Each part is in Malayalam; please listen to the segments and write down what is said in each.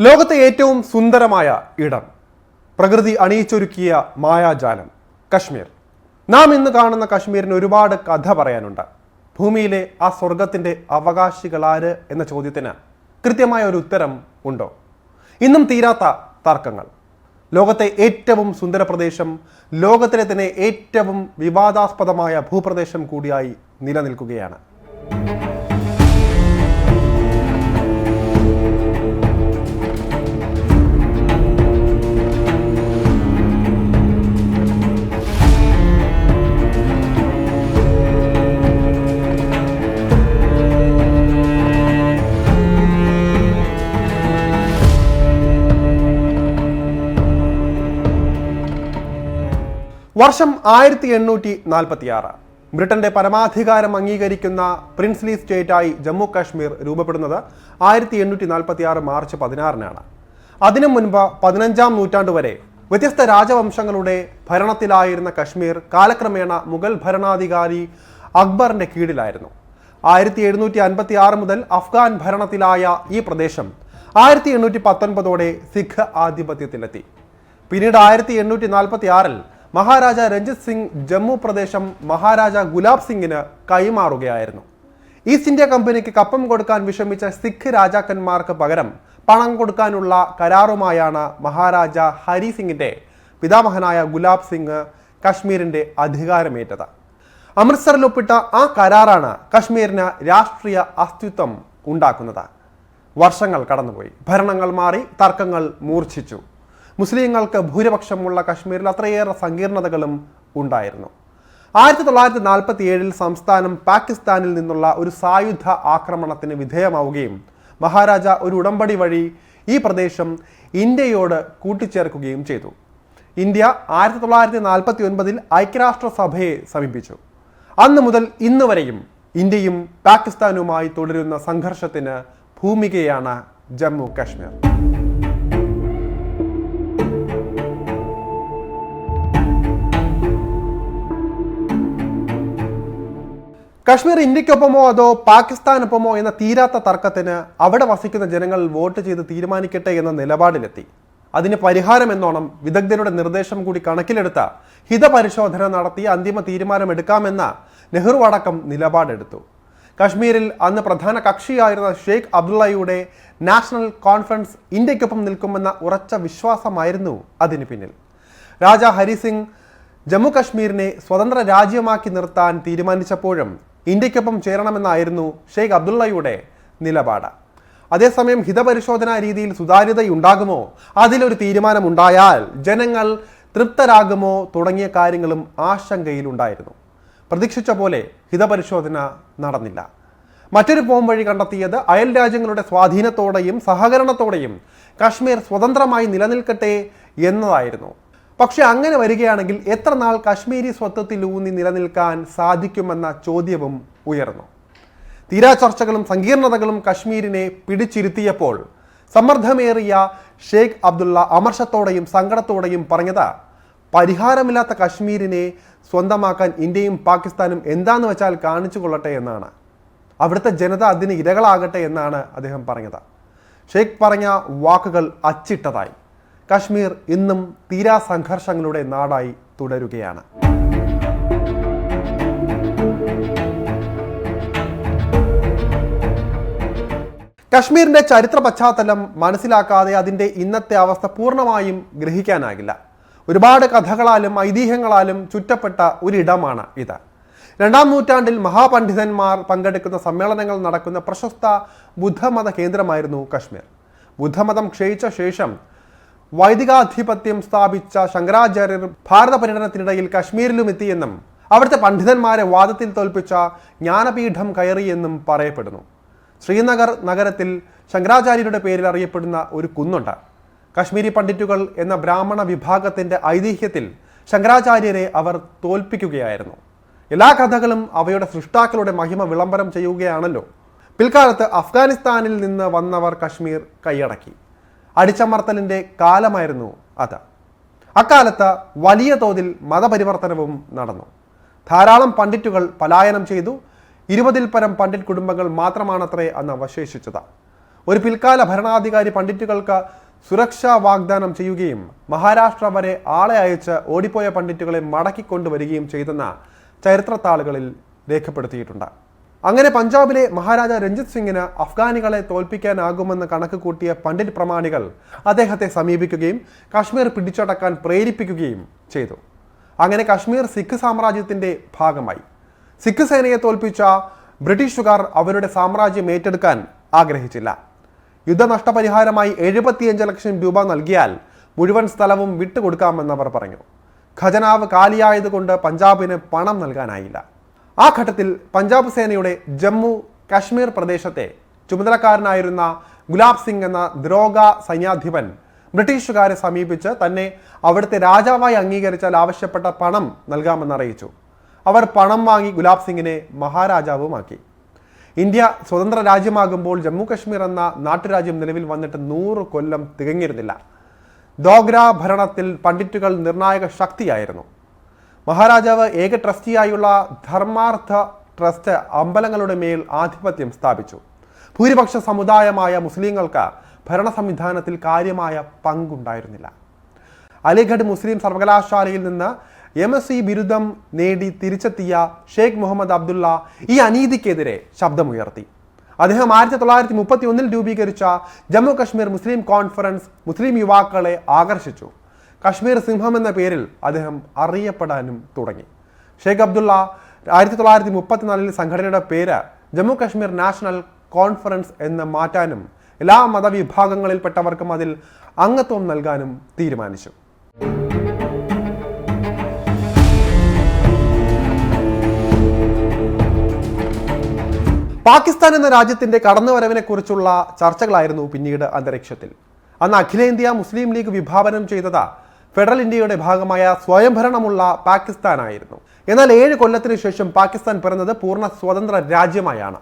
ലോകത്തെ ഏറ്റവും സുന്ദരമായ ഇടം. പ്രകൃതി അണിയിച്ചൊരുക്കിയ മായാജാലം കശ്മീർ. നാം ഇന്ന് കാണുന്ന കശ്മീരിന് ഒരുപാട് കഥ പറയാനുണ്ട്. ഭൂമിയിലെ ആ സ്വർഗത്തിന്റെ അവകാശികളാര് എന്ന ചോദ്യത്തിന് കൃത്യമായ ഒരു ഉത്തരം ഉണ്ടോ? ഇന്നും തീരാത്ത തർക്കങ്ങൾ. ലോകത്തെ ഏറ്റവും സുന്ദര പ്രദേശം ലോകത്തിലെ തന്നെ ഏറ്റവും വിവാദാസ്പദമായ ഭൂപ്രദേശം കൂടിയായി നിലനിൽക്കുകയാണ്. വർഷം ആയിരത്തി എണ്ണൂറ്റി നാൽപ്പത്തി ആറ് ബ്രിട്ടന്റെ പരമാധികാരം അംഗീകരിക്കുന്ന പ്രിൻസ്ലി സ്റ്റേറ്റായി ജമ്മു കാശ്മീർ രൂപപ്പെടുന്നത് ആയിരത്തി എണ്ണൂറ്റി നാൽപ്പത്തി ആറ് മാർച്ച് പതിനാറിനാണ്. അതിനു മുൻപ് പതിനഞ്ചാം നൂറ്റാണ്ട് വരെ വ്യത്യസ്ത രാജവംശങ്ങളുടെ ഭരണത്തിലായിരുന്ന കശ്മീർ കാലക്രമേണ മുഗൾ ഭരണാധികാരി അക്ബറിന്റെ കീഴിലായിരുന്നു. ആയിരത്തി എഴുന്നൂറ്റി അൻപത്തി ആറ് മുതൽ അഫ്ഗാൻ ഭരണത്തിലായ ഈ പ്രദേശം ആയിരത്തി എണ്ണൂറ്റി പത്തൊൻപതോടെ സിഖ് ആധിപത്യത്തിലെത്തി. പിന്നീട് ആയിരത്തി എണ്ണൂറ്റി നാൽപ്പത്തി ആറിൽ മഹാരാജ രഞ്ജിത് സിംഗ് ജമ്മു പ്രദേശം മഹാരാജ ഗുലാബ് സിംഗിന് കൈമാറുകയായിരുന്നു. ഈസ്റ്റ് ഇന്ത്യ കമ്പനിക്ക് കപ്പം കൊടുക്കാൻ വിഷമിച്ച സിഖ് രാജാക്കന്മാർക്ക് പകരം പണം കൊടുക്കാനുള്ള കരാറുമായാണ് മഹാരാജ ഹരി സിംഗിന്റെ പിതാമഹനായ ഗുലാബ് സിംഗ് കാശ്മീരിന്റെ അധികാരമേറ്റത്. അമൃത്സറിൽ ഒപ്പിട്ട ആ കരാറാണ് കശ്മീരിന് രാഷ്ട്രീയ അസ്തിത്വം ഉണ്ടാക്കുന്നത്. വർഷങ്ങൾ കടന്നുപോയി. ഭരണങ്ങൾ മാറി തർക്കങ്ങൾ മൂർച്ഛിച്ചു. മുസ്ലിങ്ങൾക്ക് ഭൂരിപക്ഷമുള്ള കശ്മീരിൽ അത്രയേറെ സങ്കീർണതകളും ഉണ്ടായിരുന്നു. ആയിരത്തി തൊള്ളായിരത്തി നാൽപ്പത്തി ഏഴിൽ സംസ്ഥാനം പാകിസ്ഥാനിൽ നിന്നുള്ള ഒരു സായുധ ആക്രമണത്തിന് വിധേയമാവുകയും മഹാരാജ ഒരു ഉടമ്പടി വഴി ഈ പ്രദേശം ഇന്ത്യയോട് കൂട്ടിച്ചേർക്കുകയും ചെയ്തു. ഇന്ത്യ ആയിരത്തി തൊള്ളായിരത്തി നാൽപ്പത്തി ഒൻപതിൽ ഐക്യരാഷ്ട്രസഭയെ സമീപിച്ചു. അന്ന് മുതൽ ഇന്ന് വരെയും ഇന്ത്യയും പാകിസ്ഥാനുമായി തുടരുന്ന സംഘർഷത്തിന് ഭൂമികയാണ് ജമ്മു കാശ്മീർ കശ്മീർ ഇന്ത്യക്കൊപ്പമോ അതോ പാകിസ്ഥാനൊപ്പമോ എന്ന തീരാത്ത തർക്കത്തിന് അവിടെ വസിക്കുന്ന ജനങ്ങൾ വോട്ട് ചെയ്ത് തീരുമാനിക്കട്ടെ എന്ന നിലപാടിലെത്തി. അതിന് പരിഹാരം എന്നോണം വിദഗ്ധരുടെ നിർദ്ദേശം കൂടി കണക്കിലെടുത്ത ഹിതപരിശോധന നടത്തി അന്തിമ തീരുമാനമെടുക്കാമെന്ന നെഹ്റു അടക്കം നിലപാടെടുത്തു. കശ്മീരിൽ അന്ന് പ്രധാന കക്ഷിയായിരുന്ന ഷെയ്ഖ് അബ്ദുള്ളയുടെ നാഷണൽ കോൺഫറൻസ് ഇന്ത്യക്കൊപ്പം നിൽക്കുമെന്ന ഉറച്ച വിശ്വാസമായിരുന്നു അതിന് പിന്നിൽ. രാജ ഹരിസിംഗ് ജമ്മു കശ്മീരിനെ സ്വതന്ത്ര രാജ്യമാക്കി നിർത്താൻ തീരുമാനിച്ചപ്പോഴും ഇന്ത്യക്കൊപ്പം ചേരണമെന്നായിരുന്നു ഷെയ്ഖ് അബ്ദുള്ളയുടെ നിലപാട്. അതേസമയം ഹിതപരിശോധനാ രീതിയിൽ സുതാര്യതയുണ്ടാകുമോ? അതിലൊരു തീരുമാനമുണ്ടായാൽ ജനങ്ങൾ തൃപ്തരാകുമോ തുടങ്ങിയ കാര്യങ്ങളും ആശങ്കയിലുണ്ടായിരുന്നു. പ്രതീക്ഷിച്ച പോലെ ഹിതപരിശോധന നടന്നില്ല. മറ്റൊരു പോം വഴി കണ്ടെത്തിയത് അയൽ രാജ്യങ്ങളുടെ സ്വാധീനത്തോടെയും സഹകരണത്തോടെയും കശ്മീർ സ്വതന്ത്രമായി നിലനിൽക്കട്ടെ എന്നതായിരുന്നു. പക്ഷെ അങ്ങനെ വരികയാണെങ്കിൽ എത്ര നാൾ കശ്മീരി സ്വത്വത്തിലൂന്നി നിലനിൽക്കാൻ സാധിക്കുമെന്ന ചോദ്യവും ഉയർന്നു. തീരാ ചർച്ചകളും സങ്കീർണതകളും കശ്മീരിനെ പിടിച്ചിരുത്തിയപ്പോൾ സമ്മർദ്ദമേറിയ ഷെയ്ഖ് അബ്ദുള്ള അമർഷത്തോടെയും സങ്കടത്തോടെയും പറഞ്ഞത് പരിഹാരമില്ലാത്ത കശ്മീരിനെ സ്വന്തമാക്കാൻ ഇന്ത്യയും പാകിസ്ഥാനും എന്താന്ന് വെച്ചാൽ കാണിച്ചു കൊള്ളട്ടെ എന്നാണ്. അവിടുത്തെ ജനത അതിന് ഇരകളാകട്ടെ എന്നാണ് അദ്ദേഹം പറഞ്ഞത്. ഷെയ്ഖ് പറഞ്ഞ വാക്കുകൾ അച്ചിട്ടതായി. കശ്മീർ ഇന്നും തീരാ സംഘർഷങ്ങളുടെ നാടായി തുടരുകയാണ്. കശ്മീരിന്റെ ചരിത്ര പശ്ചാത്തലം മനസ്സിലാക്കാതെ അതിന്റെ ഇന്നത്തെ അവസ്ഥ പൂർണമായും ഗ്രഹിക്കാനാകില്ല. ഒരുപാട് കഥകളാലും ഐതിഹ്യങ്ങളാലും ചുറ്റപ്പെട്ട ഒരിടമാണ് ഇത്. രണ്ടാം നൂറ്റാണ്ടിൽ മഹാപണ്ഡിതന്മാർ പങ്കെടുക്കുന്ന സമ്മേളനങ്ങൾ നടക്കുന്ന പ്രശസ്ത ബുദ്ധമത കേന്ദ്രമായിരുന്നു കശ്മീർ. ബുദ്ധമതം ക്ഷയിച്ച ശേഷം വൈദികാധിപത്യം സ്ഥാപിച്ച ശങ്കരാചാര്യർ ഭാരത പര്യടനത്തിനിടയിൽ കശ്മീരിലും എത്തിയെന്നും അവിടുത്തെ പണ്ഡിതന്മാരെ വാദത്തിൽ തോൽപ്പിച്ച ജ്ഞാനപീഠം കയറിയെന്നും പറയപ്പെടുന്നു. ശ്രീനഗർ നഗരത്തിൽ ശങ്കരാചാര്യരുടെ പേരിൽ അറിയപ്പെടുന്ന ഒരു കുന്നുണ്ട്. കശ്മീരി പണ്ഡിറ്റുകൾ എന്ന ബ്രാഹ്മണ വിഭാഗത്തിന്റെ ഐതിഹ്യത്തിൽ ശങ്കരാചാര്യരെ അവർ തോൽപ്പിക്കുകയായിരുന്നു. എല്ലാ കഥകളും അവയുടെ സൃഷ്ടാക്കളുടെ മഹിമ വിളംബരം ചെയ്യുകയാണല്ലോ. പിൽക്കാലത്ത് അഫ്ഗാനിസ്ഥാനിൽ നിന്ന് വന്നവർ കശ്മീർ കൈയടക്കി. അടിച്ചമർത്തലിന്റെ കാലമായിരുന്നു അത്. അക്കാലത്ത് വലിയ തോതിൽ മതപരിവർത്തനവും നടന്നു. ധാരാളം പണ്ഡിറ്റുകൾ പലായനം ചെയ്തു. ഇരുപതിൽ പരം പണ്ഡിറ്റ് കുടുംബങ്ങൾ മാത്രമാണത്രേ അന്ന് അവശേഷിച്ചത്. ഒരു പിൽക്കാല ഭരണാധികാരി പണ്ഡിറ്റുകൾക്ക് സുരക്ഷാ വാഗ്ദാനം ചെയ്യുകയും മഹാരാഷ്ട്ര വരെ ആളെ അയച്ച് ഓടിപ്പോയ പണ്ഡിറ്റുകളെ മടക്കിക്കൊണ്ടുവരികയും ചെയ്തെന്ന ചരിത്രത്താളുകളിൽ രേഖപ്പെടുത്തിയിട്ടുണ്ട്. അങ്ങനെ പഞ്ചാബിലെ മഹാരാജ രഞ്ജിത് സിംഗിന് അഫ്ഗാനികളെ തോൽപ്പിക്കാനാകുമെന്ന് കണക്ക് കൂട്ടിയ പണ്ഡിറ്റ് പ്രമാണികൾ അദ്ദേഹത്തെ സമീപിക്കുകയും കാശ്മീർ പിടിച്ചടക്കാൻ പ്രേരിപ്പിക്കുകയും ചെയ്തു. അങ്ങനെ കാശ്മീർ സിഖ് സാമ്രാജ്യത്തിന്റെ ഭാഗമായി. സിഖ് സേനയെ തോൽപ്പിച്ച ബ്രിട്ടീഷുകാർ അവരുടെ സാമ്രാജ്യം ഏറ്റെടുക്കാൻ ആഗ്രഹിച്ചില്ല. യുദ്ധനഷ്ടപരിഹാരമായി എഴുപത്തിയഞ്ച് ലക്ഷം രൂപ നൽകിയാൽ മുഴുവൻ സ്ഥലവും വിട്ടുകൊടുക്കാമെന്നവർ പറഞ്ഞു. ഖജനാവ് കാലിയായതുകൊണ്ട് പഞ്ചാബിന് പണം നൽകാനായില്ല. ആ ഘട്ടത്തിൽ പഞ്ചാബ് സേനയുടെ ജമ്മു കാശ്മീർ പ്രദേശത്തെ ചുമതലക്കാരനായിരുന്ന ഗുലാബ് സിംഗ് എന്ന ദ്രോഗ സൈന്യാധിപൻ ബ്രിട്ടീഷുകാരെ സമീപിച്ച് തന്നെ അവിടുത്തെ രാജാവായി അംഗീകരിച്ചാൽ ആവശ്യപ്പെട്ട പണം നൽകാമെന്ന് അറിയിച്ചു. അവർ പണം വാങ്ങി ഗുലാബ് സിംഗിനെ മഹാരാജാവുമാക്കി. ഇന്ത്യ സ്വതന്ത്ര രാജ്യമാകുമ്പോൾ ജമ്മു കശ്മീർ എന്ന നാട്ടുരാജ്യം നിലവിൽ വന്നിട്ട് നൂറ് കൊല്ലം തികഞ്ഞിരുന്നില്ല. ദോഗ്ര ഭരണത്തിൽ പണ്ഡിറ്റുകൾ നിർണായക ശക്തിയായിരുന്നു. മഹാരാജാവ് ഏക ട്രസ്റ്റിയായുള്ള ധർമാർത്ഥ ട്രസ്റ്റ് അമ്പലങ്ങളുടെ മേൽ ആധിപത്യം സ്ഥാപിച്ചു. ഭൂരിപക്ഷ സമുദായമായ മുസ്ലിങ്ങൾക്ക് ഭരണ സംവിധാനത്തിൽ കാര്യമായ പങ്കുണ്ടായിരുന്നില്ല. അലിഗഡ് മുസ്ലിം സർവകലാശാലയിൽ നിന്ന് എം എസ് സി ബിരുദം നേടി തിരിച്ചെത്തിയ ഷെയ്ഖ് മുഹമ്മദ് അബ്ദുള്ള ഈ അനീതിക്കെതിരെ ശബ്ദമുയർത്തി. അദ്ദേഹം ആയിരത്തി തൊള്ളായിരത്തി മുപ്പത്തി ഒന്നിൽ രൂപീകരിച്ച ജമ്മു കശ്മീർ മുസ്ലിം കോൺഫറൻസ് മുസ്ലിം യുവാക്കളെ ആകർഷിച്ചു. കശ്മീർ സിംഹം എന്ന പേരിൽ അദ്ദേഹം അറിയപ്പെടാനും തുടങ്ങി. ഷെയ്ഖ് അബ്ദുള്ള ആയിരത്തി തൊള്ളായിരത്തി മുപ്പത്തിനാലിൽ സംഘടനയുടെ പേര് ജമ്മു കശ്മീർ നാഷണൽ കോൺഫറൻസ് എന്ന് മാറ്റാനും എല്ലാ മതവിഭാഗങ്ങളിൽപ്പെട്ടവർക്കും അതിൽ അംഗത്വം നൽകാനും തീരുമാനിച്ചു. പാകിസ്ഥാൻ എന്ന രാജ്യത്തിന്റെ കടന്നുവരവിനെ കുറിച്ചുള്ള ചർച്ചകളായിരുന്നു പിന്നീട് അന്തരീക്ഷത്തിൽ. അന്ന് അഖിലേന്ത്യാ മുസ്ലിം ലീഗ് വിഭാവനം ചെയ്തത് ഫെഡറൽ ഇന്ത്യയുടെ ഭാഗമായ സ്വയംഭരണമുള്ള പാകിസ്ഥാനായിരുന്നു. എന്നാൽ ഏഴ് കൊല്ലത്തിനു ശേഷം പാകിസ്ഥാൻ പിറന്നത് പൂർണ സ്വതന്ത്ര രാജ്യമായാണ്.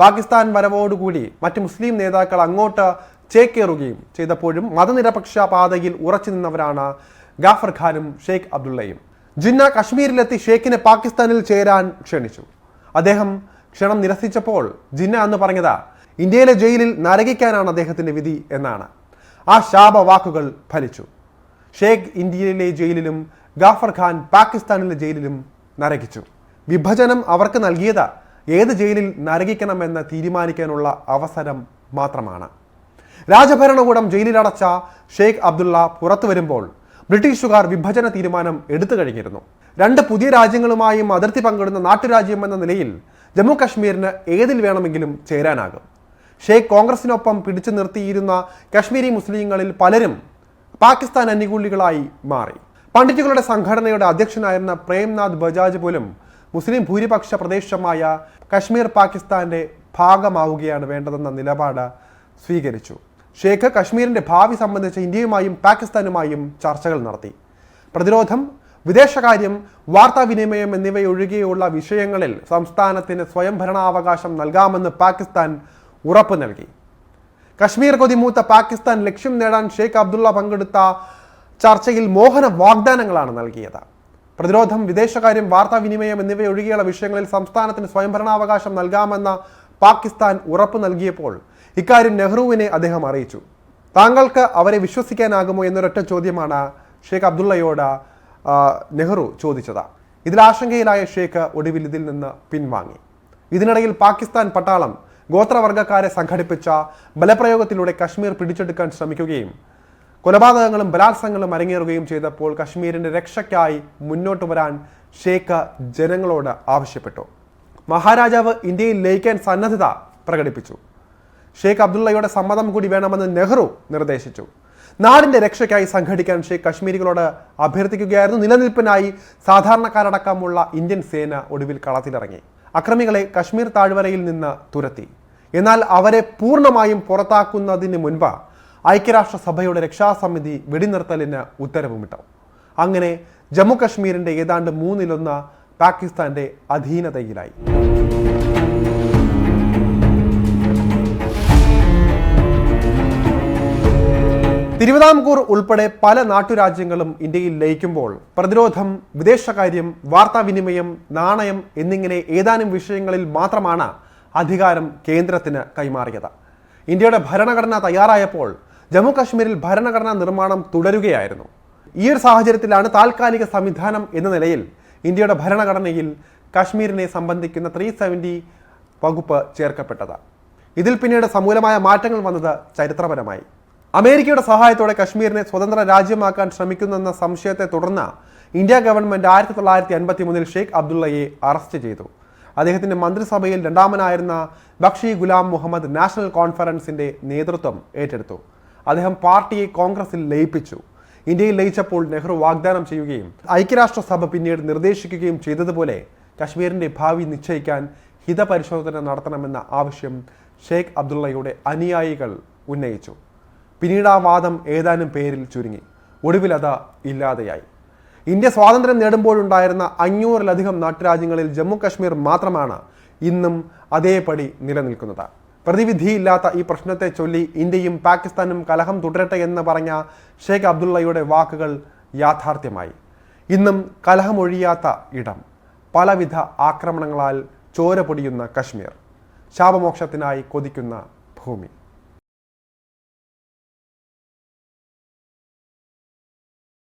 പാകിസ്ഥാൻ വരവോടുകൂടി മറ്റ് മുസ്ലിം നേതാക്കൾ അങ്ങോട്ട് ചേക്കേറുകയും ചെയ്തപ്പോഴും മതനിരപക്ഷ പാതയിൽ ഉറച്ചു നിന്നവരാണ് ഗാഫർ ഖാനും ഷെയ്ഖ് അബ്ദുള്ളയും. ജിന്ന കാശ്മീരിലെത്തി ഷെയ്ഖിനെ പാകിസ്ഥാനിൽ ചേരാൻ ക്ഷണിച്ചു. അദ്ദേഹം ക്ഷണം നിരസിച്ചപ്പോൾ ജിന്ന എന്ന് പറഞ്ഞത് ഇന്ത്യയിലെ ജയിലിൽ നരകിക്കാനാണ് അദ്ദേഹത്തിന്റെ വിധി എന്നാണ്. ആ ശാപവാക്കുകൾ ഫലിച്ചു. ഷേഖ് ഇന്ത്യയിലെ ജയിലിലും ഗാഫർ ഖാൻ പാകിസ്ഥാനിലെ ജയിലിലും നരകിച്ചു. വിഭജനം അവർക്ക് നൽകിയത്. ഏത് ജയിലിൽ നരകിക്കണമെന്ന് തീരുമാനിക്കാനുള്ള അവസരം മാത്രമാണ്. രാജഭരണകൂടം ജയിലിലടച്ച ഷെയ്ഖ് അബ്ദുള്ള പുറത്തു വരുമ്പോൾ ബ്രിട്ടീഷുകാർ വിഭജന തീരുമാനം എടുത്തു കഴിഞ്ഞിരുന്നു. രണ്ട് പുതിയ രാജ്യങ്ങളുമായും അതിർത്തി പങ്കിടുന്ന നാട്ടുരാജ്യം എന്ന നിലയിൽ ജമ്മു കശ്മീരിന് ഏതിൽ വേണമെങ്കിലും ചേരാനാകും. ഷെയ്ഖ് കോൺഗ്രസിനൊപ്പം പിടിച്ചു നിർത്തിയിരുന്ന കശ്മീരി മുസ്ലിങ്ങളിൽ പലരും പാകിസ്ഥാൻ അനുകൂലികളായി മാറി. പണ്ഡിറ്റുകളുടെ സംഘടനയുടെ അധ്യക്ഷനായിരുന്ന പ്രേംനാഥ് ബജാജ് പോലും മുസ്ലിം ഭൂരിപക്ഷ പ്രദേശമായ കശ്മീർ പാകിസ്ഥാന്റെ ഭാഗമാവുകയാണ് വേണ്ടതെന്ന നിലപാട് സ്വീകരിച്ചു. ഷേഖ് കശ്മീരിന്റെ ഭാവി സംബന്ധിച്ച് ഇന്ത്യയുമായും പാകിസ്ഥാനുമായും ചർച്ചകൾ നടത്തി. പ്രതിരോധം വിദേശകാര്യം വാർത്താവിനിമയം എന്നിവയൊഴികെയുള്ള വിഷയങ്ങളിൽ സംസ്ഥാനത്തിന് സ്വയംഭരണാവകാശം നൽകാമെന്ന് പാകിസ്ഥാൻ ഉറപ്പ് നൽകി. കശ്മീർ കൊതിമൂത്ത പാകിസ്ഥാൻ ലക്ഷ്യം നേടാൻ ഷെയ്ഖ് അബ്ദുള്ള പങ്കെടുത്ത ചർച്ചയിൽ മോഹന വാഗ്ദാനങ്ങളാണ് നൽകിയത്. പ്രതിരോധം വിദേശകാര്യം വാർത്താവിനിമയം എന്നിവയൊഴികെയുള്ള വിഷയങ്ങളിൽ സംസ്ഥാനത്തിന് സ്വയംഭരണാവകാശം നൽകാമെന്ന പാകിസ്ഥാൻ ഉറപ്പ് നൽകിയപ്പോൾ ഇക്കാര്യം നെഹ്റുവിനെ അദ്ദേഹം അറിയിച്ചു. താങ്കൾക്ക് അവരെ വിശ്വസിക്കാനാകുമോ എന്നൊരൊറ്റ ചോദ്യമാണ് ഷെയ്ഖ് അബ്ദുള്ളയോട് നെഹ്റു ചോദിച്ചത്. ഇതിൽ ആശങ്കയിലായ ഷെയ്ഖ് ഒടുവിൽ ഇതിൽ നിന്ന് പിൻവാങ്ങി. ഇതിനിടയിൽ പാകിസ്ഥാൻ പട്ടാളം ഗോത്രവർഗക്കാരെ സംഘടിപ്പിച്ച ബലപ്രയോഗത്തിലൂടെ കശ്മീർ പിടിച്ചെടുക്കാൻ ശ്രമിക്കുകയും കൊലപാതകങ്ങളും ബലാത്സംഗങ്ങളും അരങ്ങേറുകയും ചെയ്തപ്പോൾ കശ്മീരിന്റെ രക്ഷയ്ക്കായി മുന്നോട്ട് വരാൻ ഷേഖ് ജനങ്ങളോട് ആവശ്യപ്പെട്ടു. മഹാരാജാവ് ഇന്ത്യയിൽ ലയിക്കാൻ സന്നദ്ധത പ്രകടിപ്പിച്ചു. ഷേഖ് അബ്ദുള്ളയുടെ സമ്മതം കൂടി വേണമെന്ന് നെഹ്റു നിർദ്ദേശിച്ചു. നാടിന്റെ രക്ഷയ്ക്കായി സംഘടിക്കാൻ ഷേഖ് കശ്മീരികളോട് അഭ്യർത്ഥിക്കുകയായിരുന്നു. നിലനിൽപ്പിനായി സാധാരണക്കാരടക്കമുള്ള ഇന്ത്യൻ സേന ഒടുവിൽ കളത്തിലിറങ്ങി. അക്രമികളെ കശ്മീർ താഴ്വരയിൽ നിന്ന് തുരത്തി. എന്നാൽ അവരെ പൂർണമായും പുറത്താക്കുന്നതിന് മുൻപ് ഐക്യരാഷ്ട്രസഭയുടെ രക്ഷാസമിതി വെടിനിർത്തലിന് ഉത്തരവുമിട്ടു. അങ്ങനെ ജമ്മു കശ്മീരിന്റെ ഏതാണ്ട് മൂന്നിലൊന്ന് പാകിസ്ഥാന്റെ അധീനതയിലായി. തിരുവിതാംകൂർ ഉൾപ്പെടെ പല നാട്ടുരാജ്യങ്ങളും ഇന്ത്യയിൽ ലയിക്കുമ്പോൾ പ്രതിരോധം വിദേശകാര്യം വാർത്താവിനിമയം നാണയം എന്നിങ്ങനെ ഏതാനും വിഷയങ്ങളിൽ മാത്രമാണ് അധികാരം കേന്ദ്രത്തിന് കൈമാറിയത്. ഇന്ത്യയുടെ ഭരണഘടന തയ്യാറായപ്പോൾ ജമ്മു കാശ്മീരിൽ ഭരണഘടനാ നിർമ്മാണം തുടരുകയായിരുന്നു. ഈ ഒരു സാഹചര്യത്തിലാണ് താൽക്കാലിക സംവിധാനം എന്ന നിലയിൽ ഇന്ത്യയുടെ ഭരണഘടനയിൽ കാശ്മീരിനെ സംബന്ധിക്കുന്ന ത്രീ സെവന്റി വകുപ്പ് ചേർക്കപ്പെട്ടത്. ഇതിൽ പിന്നീട് സമൂലമായ മാറ്റങ്ങൾ വന്നത് ചരിത്രപരമായി. അമേരിക്കയുടെ സഹായത്തോടെ കശ്മീരിനെ സ്വതന്ത്ര രാജ്യമാക്കാൻ ശ്രമിക്കുന്നെന്ന സംശയത്തെ തുടർന്ന് ഇന്ത്യ ഗവൺമെന്റ് ആയിരത്തി തൊള്ളായിരത്തി അൻപത്തി മൂന്നിൽ ഷെയ്ഖ് അബ്ദുള്ളയെ അറസ്റ്റ് ചെയ്തു. അദ്ദേഹത്തിന്റെ മന്ത്രിസഭയിൽ രണ്ടാമനായിരുന്ന ബക്ഷി ഗുലാം മുഹമ്മദ് നാഷണൽ കോൺഫറൻസിന്റെ നേതൃത്വം ഏറ്റെടുത്തു. അദ്ദേഹം പാർട്ടിയെ കോൺഗ്രസിൽ ലയിപ്പിച്ചു. ഇന്ത്യയിൽ ലയിച്ചപ്പോൾ നെഹ്റു വാഗ്ദാനം ചെയ്യുകയും ഐക്യരാഷ്ട്രസഭ പിന്നീട് നിർദ്ദേശിക്കുകയും ചെയ്തതുപോലെ കശ്മീരിന്റെ ഭാവി നിശ്ചയിക്കാൻ ഹിതപരിശോധന നടത്തണമെന്ന ആവശ്യം ഷെയ്ഖ് അബ്ദുള്ളയുടെ അനുയായികൾ ഉന്നയിച്ചു. പിന്നീട് ആ വാദം ഏതാനും പേരിൽ ചുരുങ്ങി. ഒടുവിൽ അത് ഇല്ലാതെയായി. ഇന്ത്യ സ്വാതന്ത്ര്യം നേടുമ്പോഴുണ്ടായിരുന്ന അഞ്ഞൂറിലധികം നാട്ടുരാജ്യങ്ങളിൽ ജമ്മു കശ്മീർ മാത്രമാണ് ഇന്നും അതേപടി നിലനിൽക്കുന്നത്. പ്രതിവിധിയില്ലാത്ത ഈ പ്രശ്നത്തെ ചൊല്ലി ഇന്ത്യയും പാകിസ്ഥാനും കലഹം തുടരട്ടെ എന്ന് പറഞ്ഞ ഷെയ്ഖ് അബ്ദുള്ളയുടെ വാക്കുകൾ യാഥാർത്ഥ്യമായി. ഇന്നും കലഹമൊഴിയാത്ത ഇടം. പലവിധ ആക്രമണങ്ങളാൽ ചോര പൊടിയുന്ന കശ്മീർ. ശാപമോക്ഷത്തിനായി കൊതിക്കുന്ന ഭൂമി.